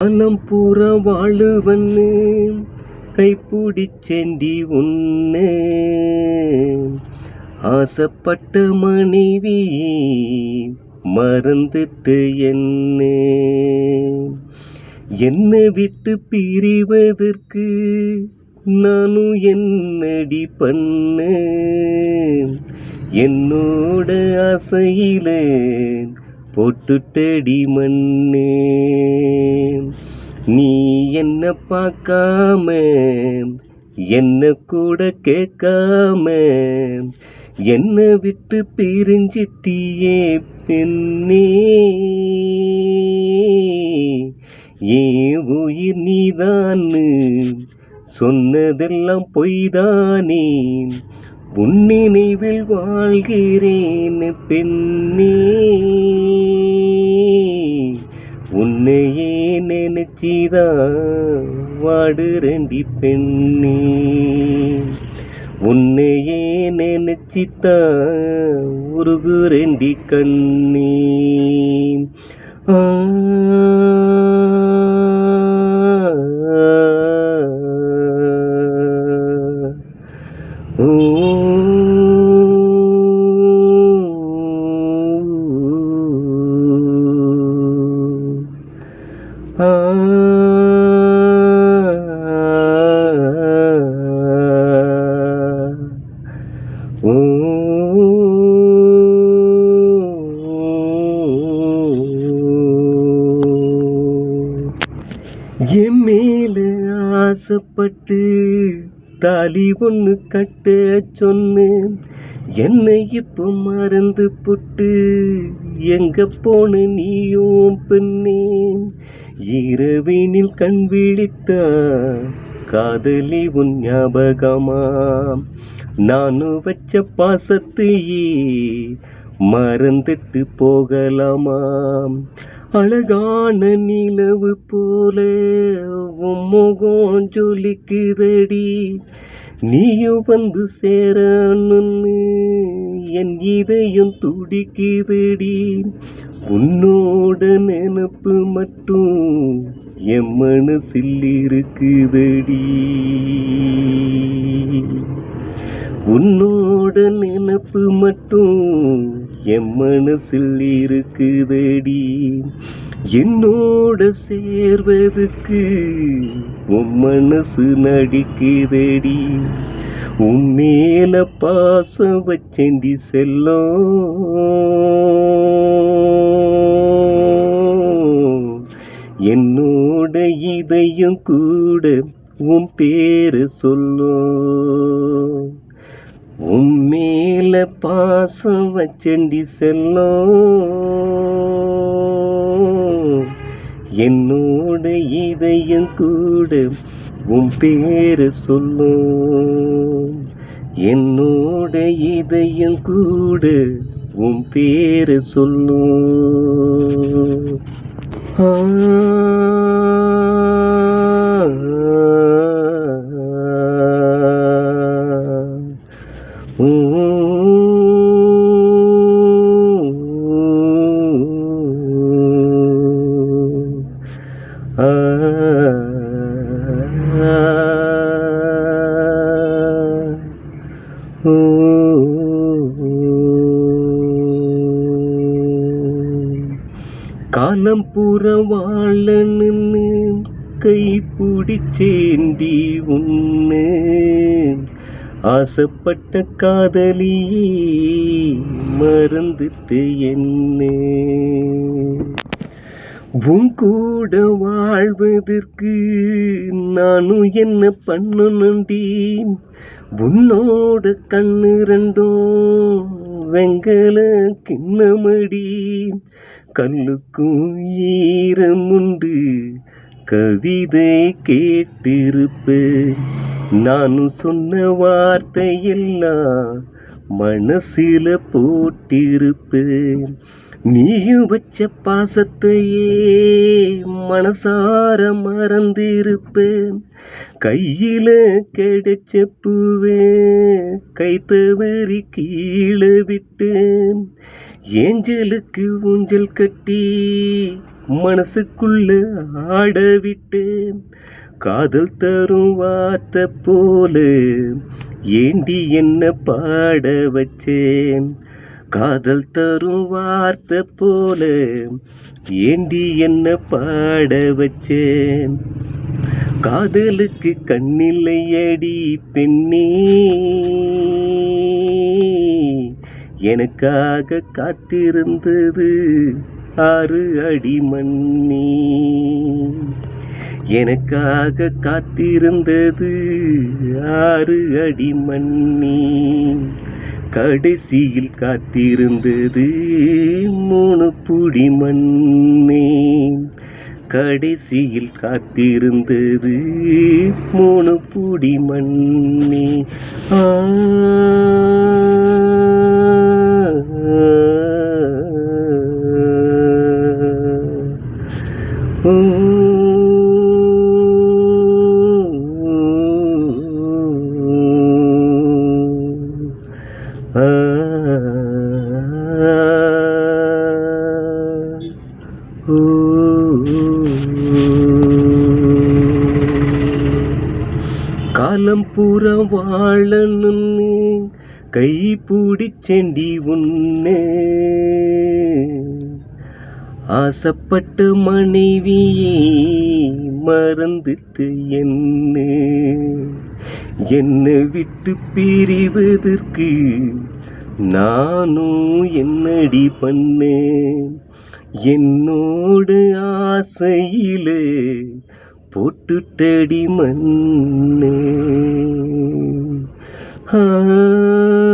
காலம் பூரா வாழுவன்னு கைப்பிடிச்சேண்டி உன்னு. ஆசைப்பட்ட மனைவி மறந்துட்டு என்ன. என்னை விட்டு பிரிவதற்கு நானும் என்னடி பண்ண என்னோட ஆசையில போட்டுட்டடி மண்ணே. நீ என்ன பார்க்காம என்ன கூட கேட்காம என்னை விட்டு பிரிஞ்சிட்டியே பெண்ணே? ஏ உயிர் நீதான்னு சொன்னதெல்லாம் பொய்தானே? உன் நினைவில் வாழ்கிறேன் பெண்ணே. நினைச்சிதான் வாடுறண்டி பெண்ணே. உன்னையே நினைச்சித்தான் உருகுறண்டி கண்ணே. ஆ. மேல ஆசைப்பட்டு தாலி ஒன்று கட்ட சொன்னேன். என்னை இப்போ மறந்து புட்டு எங்க போன நீயும் பெண்ணே இரவினில் கண் விழித்தா காதலி உன் ஞாபகமா? நானும் வச்ச பாசத்தையே மறந்துட்டு போகலாமா? அழகான நிலவு போல உன் முகம் ஜொலிக்குதடி. நீயும் வந்து சேரணுன்னு என் இதயம் துடிக்குதடி. உன்னோட நினப்பு மட்டும் என் மனசில் இருக்குதடி. உன்னோட நினப்பு மட்டும் என் மனசில் இருக்குதடி. என்னோட சேர்வதுக்கு உன் மனசு நடிக்குதடி. உன் மேல பாசம் வச்சேண்டி செல்லம். என்னோட இதயம் கூட உன் பேரு சொல்லும். உன் மேல பாசம் வச்சண்டி செல்லம். என்னோட இதயம் கூட உன் பேரு சொல்லும். என்னோட இதயம் கூட உன் பேரு சொல்லும். ஆ காலம் பூர வாழணுன்னு கை பிடிச்சேண்டி உன்னு ஆசைப்பட்ட காதலியே மறந்துட்டு என்ன. உன் கூட வாழ்வதற்கு நானும் என்ன பண்ணணுண்டி? உன்னோட கண்ணு ரெண்டும் வெங்கல கிண்ணமடி. கல்லுக்கும் ஈரமுண்டு கவிதை கேட்டிருப்பேன். நானும் சொன்ன வார்த்தையெல்லாம் மனசில போட்டிருப்பேன். நீயும் வச்ச பாசத்தையே மனசார மறந்திருப்பேன். கையில கிடைச்ச பூவே கை தவறி கீழே விட்டேன். ஏஞ்சலுக்கு ஊஞ்சல் கட்டி மனசுக்குள்ள ஆட விட்டேன். காதல் தரும் வார்த்தை போல ஏண்டி என்ன பாட வச்சேன்? காதல் தரும் வார்த்தை போல ஏண்டி என்ன பாட வச்சேன்? காதலுக்கு கண்ணில்லையடி பெண்ணே எனக்காக காத்திருந்தது ஆறு அடி மண்ணி. எனக்காக காத்திருந்தது ஆறு அடி மண்ணி. கடைசியில் காத்திருந்தது மூணு புடி மண்ணே. கடைசியில் காத்திருந்தது மூணு புடி மண்ணே. ஆ காலம் பூரா வாழணும்னு. கை பிடிச்செண்டி உன்னே. ஆசைப்பட்ட மனைவியே மறந்துட்டு என்ன. என்னை விட்டு பிரிவதற்கு நானும் என்னடி பண்ணேன்? என்னோடு ஆசையிலே போட்டுட்டடி மண்ணே. ஆ.